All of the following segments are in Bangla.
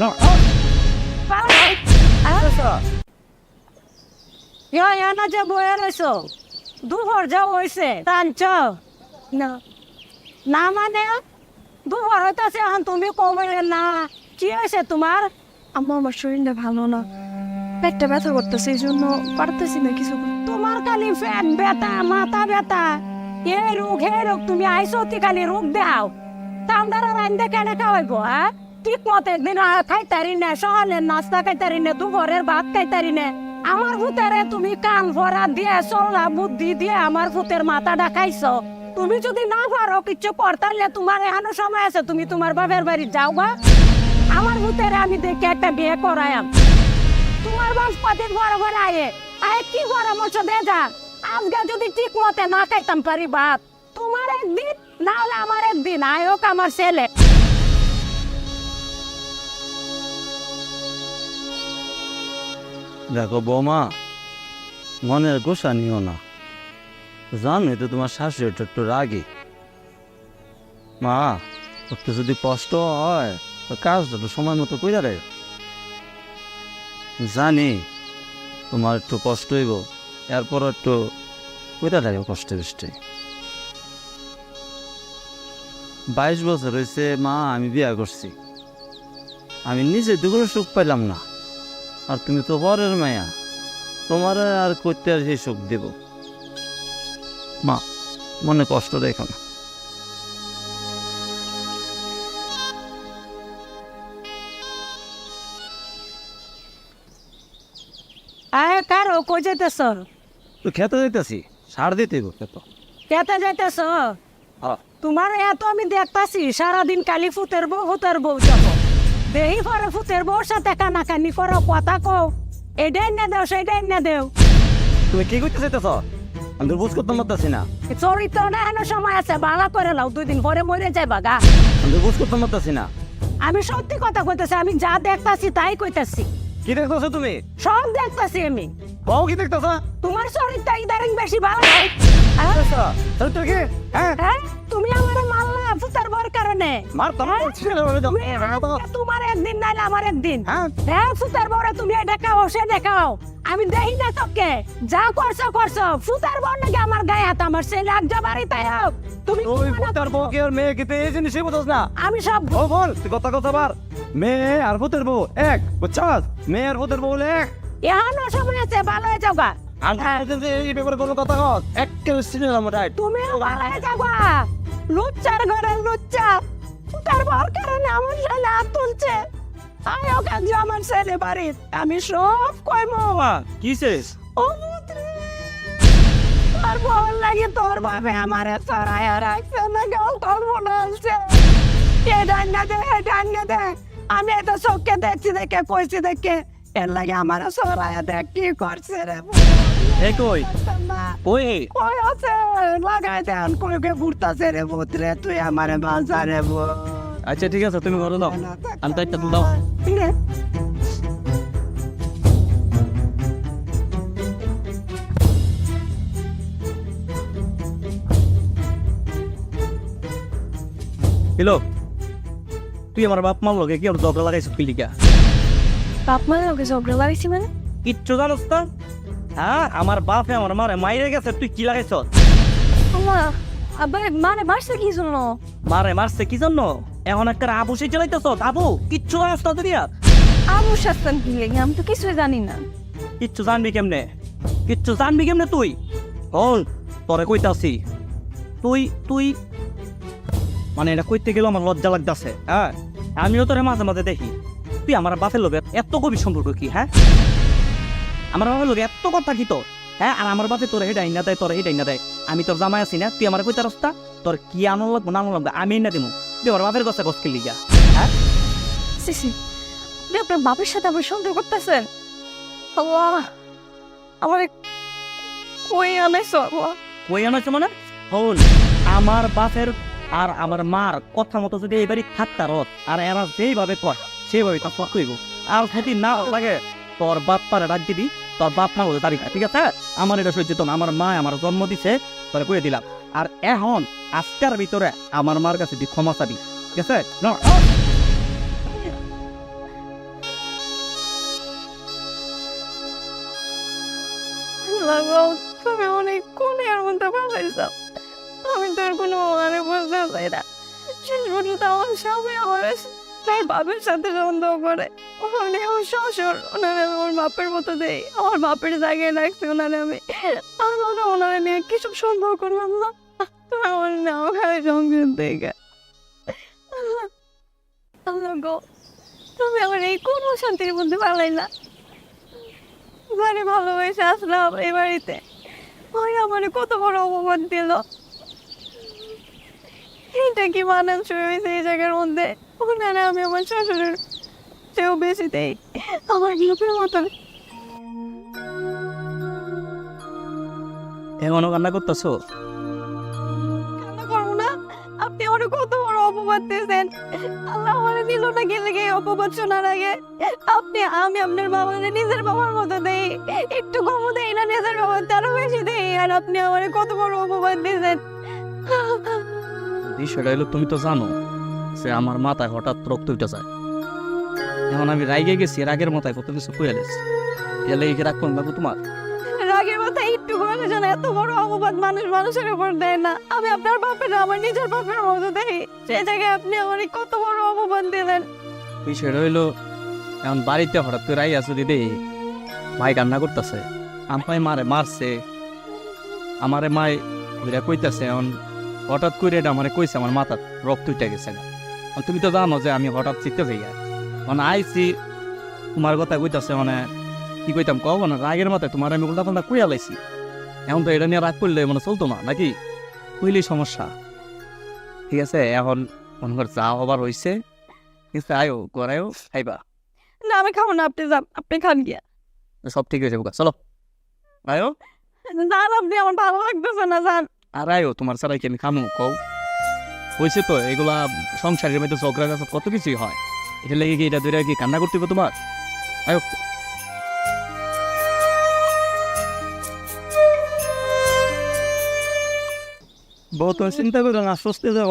No. ইয়া ইয়া রয়েছো দুপুর যা হয়েছে টানছ না। না মানে? দুপুর হইতেছে এখন তুমি কমাইলে না। কি হয়েছে তোমার? আম্মা আমার শরীরটা ভালো না। পেটটা ব্যথা করতেছে এই জন্য পারতেছি না কিছু করতে। তোমার খালি পেট ব্যথা মাথা ব্যথা। এ রোগ হে রোগ তুমি আইসো তি খালি রোগ দেও তামদারা রান্দে কেন খাওয়াইব হ্যাঁ? ঠিক মতো একদিন খাইতারি না, সকালের নাস্তা খাইতারি না, দুপুরের ভাত খাইতারি না। আমার ভূতেরে তুমি কান ভরা দিয়ে, চলা বুদ্ধি দিয়ে আমার ভূতের মাথাটা খাইছো। তুমি যদি না পারো কিছু করতালে তোমার এখনও সময় আছে, তুমি তোমার বাপের বাড়ি যাও গা। আমার ভূতেরে আমি দেখে একটা বিয়ে করায়াম। তোমার বাস পাতির বড় বড় আয়ে। আয়ে কি পরামর্শ দে যা। আজকে যদি ঠিক মতে না খাইতাম পারি ভাত তোমার একদিন, না হলে আমার একদিন। আয়োক আমার ছেলে। দেখো বৌমা, মনের গোসা নিও না। জানো তো তোমার শাশুড়িটা একটু রাগি। মা, একটু যদি কষ্ট হয়, তো কাজটা তো সময় মতো কইরা রে জানি তোমার একটু কষ্ট হইব এরপর একটু কইরা লাগে কষ্টে বৃষ্টি। বাইশ বছর হয়েছে মা, আমি বিয়া করছি। আমি নিজে দুগুলো সুখ পাইলাম না। আর তুমি তো পরের মায়া। তোমার আর করতে আর সেই সুখ দেব। মা মনে কষ্ট রেখো না। আয়ে কারও কই যাইতেছ? তো খেতে যাইতেছি সার দিতে গো খেত। কেতে যাইতেছ? তোমার এত আমি দেখতাছি সারাদিন কালি ফুতের বউ ফুতের বউ যাব। দেহি পরে ফুতের বউর সাথে কানাকানি করো কথা কও। এটাই না দেও সেটাই না দেও। তুমি কি করতে চাইতেছ? আমি তো বুঝ করতে পারতেছি না। চরিত্র না এখনও সময় আছে বালা করে লাও দুই দিন পরে মরে যাইবা গা। আমি তো বুঝ করতে পারতেছি না। আমি সত্যি কথা কইতেছি আমি যা দেখতাছি তাই কইতাছি। কি দেখতেছো তুমি? সব দেখতাছি আমি। বউ কি দেখতেছ? তোমার চরিত্র ইদারিং বেশি ভালো? কি? হ্যাঁ। হ্যাঁ? তুমি আমার কারণে। মারতাম হ্যাঁ? তুমি- তোমার একদিন নাইলে আমার একদিন। হ্যাঁ? হ্যাঁ ফুতার তুমি সে দেখাও। আমি দেখি না তোকে। যা করছ করছ। বর নাকি আমার গায়ে হাত আমার এক যাবারই তাই হোক। তুমি পুতার বউকে আর মেয়েকে তো এই জিনিসই বুঝোস না। আমি সব ও বল তুই কথা কথা বার মেয়ে আর পুতের বউ এক বুঝছাস? মেয়ে আর পুতের বউ এক। এখনও সময় আছে ভালো হয়ে যাও গা। আর এই ব্যাপারে কোনো কথা কস। একেবারে সিনেমা মোটাই তুমি ভালো হয়ে যাও গা। লুচ্চার ঘরে লুচ্চা ফুতার বর কারণে আমার ছেলে হাত তুলছে। আয় ওকে আমার ছেলে বাড়ির। আমি সব কইমো। কি শেষ? ও তোর বল লাগে তোর বাপে আমারে সরায় রাখছে না গাও তোর মনে আছে এ ডান্না দে এ ডান্না দে। আমি এত চোখে দেখছি দেখে কইছি দেখে। এর লাগে আমার সরায় দেখ কি করছে রে? এ কই? ওই কই আছে? লাগাই দেন কই কে বুড়তাছে রে পুত্রে তুই আমারে বাঁচা রে বল আচ্ছা ঠিক আছে তুমি ঘরে দাও। আমি তো একটা দাও। হ্যালো তুই আমার বাপ মার লগে কি আর ঝগড়া লাগাইছ তুই বাপ মায়ের ওকে ঝগড়া লাগাইছি মানে? কিচ্ছু জানোস না হ্যাঁ আমার বাপে আমার মারে মাইরে গেছে তুই কি লাগাইছ? আম্মা আব্বা মানে মারছে কি জন্য? মারে মারছে কি জন্য? এখন একটা আবু সে চালাইতেছ আবু কিচ্ছু জানোস না তুই আবু শাস্তান কি লেগে আমি তো কিছুই জানি না। কিচ্ছু জানবি কেমনে? কিচ্ছু জানবি কেমনে তুই? হল তোরে কইতাছি। তুই তুই মানে এটা কইতে গেলে আমার লজ্জা লাগতাছে হ্যাঁ? আমিও তোরে মাঝে মাঝে দেখি। তুই আমার বাপের লোকের এত গভীর সম্পর্ক কি হ্যাঁ? আমার বাপের লোক এত কথা কি তোর? হ্যাঁ আর আমার বাপে তোর এটা না দেয় তোর এটা না দেয়। আমি তোর জামাই আছি না তুই আমার কইতা রাস্তা তোর কি আনন্দ লাগবো না আনন্দ লাগবে? আমি না দিমু। তুই আমার বাপের কাছে গছ লিগা সিসি আপনি আপনার বাপের সাথে আমার সন্দেহ করতেছেন? আল্লাহ আমার কই আনাইছো আল্লাহ? কই আনাইছে মানে? হল আমার বাপের আর আমার মার কথা মতো যদি এবারই থাকতা রত আর এরা যেইভাবে কয় সেভাবে তো ফোন কইব। আর যদি না লাগে তোর বাপ্পার ডাক দিবি, তোর বাপ মা ওদের তারিখ ঠিক আছে? আমার এটা সহ্য আমার মা আমার জন্ম দিছে, তোরে কয়ে দিলাম। আর এখন আজকের ভিতরে আমার মার কাছে তুই ক্ষমা চাবি, ঠিক আছে? তুমি অনেক কোন আমি তোর কোনো মানে বুঝতে চাই না। শেষ পর্যন্ত আমার সবাই আমার তার বাপের সাথে সন্দেহ করে। ওখানে আমার শ্বশুর, ওনারে আমি আমার বাপের মতো দেই। আমার বাপের জায়গায় রাখছে ওনারে আমি। আর ওনা ওনারে নিয়ে কিছু সন্দেহ করলাম না আমার নাম খাই সংযোগ দেখে আল্লাহ গো, তুমি আমার এই কোনো শান্তির মধ্যে পালাইলা? বাড়ি ভালোবেসে আসলাম এই বাড়িতে। ওই আমার কত বড় অপমান দিল। এইটা কি মানান শুরু হয়েছে এই জায়গার মধ্যে? আমি আমার শ্বশুরের চেয়েও বেশি দেই আমার এমনও কান্না করতেছো? কান্না করব না আপনি আমার কত বড় অপবাদ দিয়েছেন। আল্লাহ আমার দিল না গেলে গিয়ে অপবাদ শোনার আগে। আপনি আমি আপনার বাবাকে নিজের বাবার মতো দেই একটু কমও দেই না নিজের বাবার তারও বেশি দেই আর আপনি আমার কত বড় অপবাদ দিয়েছেন। বিষয়টা হলো তুমি তো জানো সে আমার মাথায় হঠাৎ রক্ত উঠে যায় এখন আমি রাগে গেছি রাগের মাথায় কত কিছু গেছি। এলে এই রাগ করুন বাবু তোমার? রাগের মাথা একটু করে যেন এত বড় অপবাদ মানুষ মানুষের উপর দেয় না। আমি আপনার বাপের আমার নিজের বাপের মতো দেই। সেই জায়গায় আপনি আমার কত বড় অপমান দিলেন। বিষয়টা হইল এখন বাড়িতে হঠাৎ করে রাই আসো দিদি ভাই কান্না করতেছে। আমায় মারে মারছে। আমারে মায় কইতাছে এখন হঠাৎ করে এটা আমারে কইছে আমার মাথার রক্ত উঠে গেছে না তুমি তো জানো যে আমি হঠাৎ চিত্তে যাই মানে আইছি তোমার কথা কইতাছে মানে কি কইতাম কও মানে রাগের মাথায় তোমার আমি উল্টা পাল্টা কইয়া লাইছি। এখন তো এটা নিয়ে রাগ করলে মানে চলতো না নাকি? কইলেই সমস্যা। ঠিক আছে এখন মনে কর যা হবার হয়েছে কিন্তু আয়ো গড়ায়ও খাইবা। না আমি খাব না আপনি যান আপনি খান গিয়া। সব ঠিক হয়েছে বুকা চলো। আয়ো। যান আপনি আমার ভালো লাগতেছে না যান। আর আয়ো তোমার ছাড়াই কি আমি খামু কও। হয়েছে তো এগুলা সংসারের মধ্যে ঝগড়া গাছা কত কিছুই হয়। এটা লেগে কি এটা দূরে কি কান্না করতে হবে তোমার? আয়ো বউ চিন্তা করো না সুস্থ যাব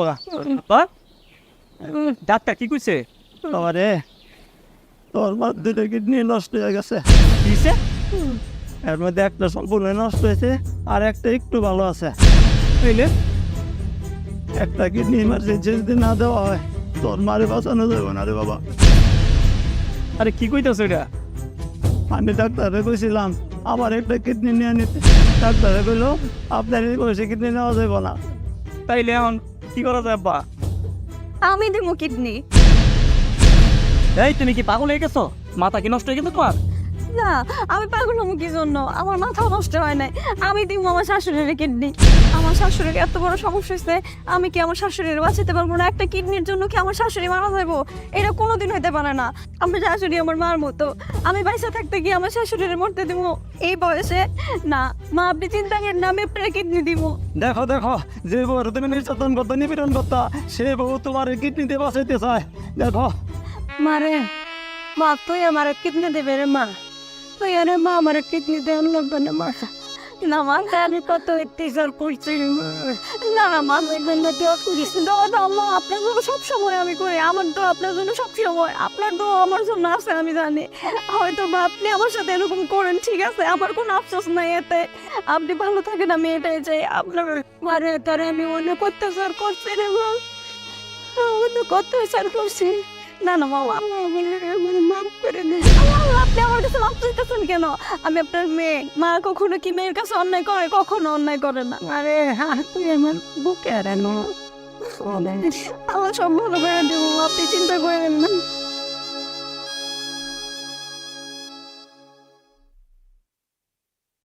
ডাক্তার কি কইছে? বাবারে তোর মার দুটো কিডনি নষ্ট হয়ে গেছে। কিছে এর মধ্যে একটা সম্পূর্ণ নষ্ট হয়েছে আর একটা একটু ভালো আছে। হইলে একটা কিডনি ইমার্জেন্সি যদি না দেওয়া হয় তোর মারে বাঁচানো যাবে না রে বাবা। আরে কি কইতাছ এটা? আমি ডাক্তারে কইছিলাম আমার একটা কিডনি নিয়ে নিতে। ডাক্তারে কইলো আপনার এই বয়সে কিডনি নেওয়া যাবে না। তাইলে এখন কি করা যায় আব্বা? আমি দেবো কিডনি। এই তুমি কি পাগল হয়ে গেছো? মাথা কি নষ্ট হয়ে গেছে তোমার? না আমি পাগল হব কি জন্য? আমার মাথা নষ্ট হয় নাই। আমি দিব আমার শাশুড়ির কিডনি। আমার শাশুড়ির এত বড় সমস্যা হয়েছে আমি কি আমার শাশুড়ির বাঁচাতে পারব না? একটা কিডনির জন্য কি আমার শাশুড়ি মারা যাব এটা কোনোদিন হইতে পারে না। আমার শাশুড়ি আমার মার মতো। আমি বাইসা থাকতে গিয়ে আমার শাশুড়ির মরতে দিব। এই বয়সে না মা আপনি চিন্তা করেন না আমি আপনার কিডনি দিব। দেখো দেখো যে বউ তুমি নির্যাতন করতো নিপীড়ন করতো সে বউ তোমার কিডনিতে বাঁচাইতে চায়। দেখো। মারে মা তুই আমার কিডনি দেবে রে মা। তুই আরে মা আমার না মা না আমি কত করছি না না মা না আপনার জন্য সব সময় আমি করি আমার আপনার জন্য সব সময় আপনার আমার জন্য আছে আমি জানি হয়তো বা আপনি আমার সাথে এরকম করেন ঠিক আছে আমার কোনো আফসোস নাই এতে আপনি ভালো থাকেন আমি এটাই চাই আপনার মারে তারে আমি অনেক করছি রে মা অনেক অত্যাচার করছি না না মা মাফ করে দিন আপনি আমার কাছে মাফ চাইতেছেন কেন? আমি আপনার মেয়ে। মা কখনো কি মেয়ের কাছে অন্যায় করে? কখনো অন্যায় করে না। আরে হ্যাঁ তুই আমার বুকে আর আমার সব ভালো করে দেবো আপনি চিন্তা করেন না।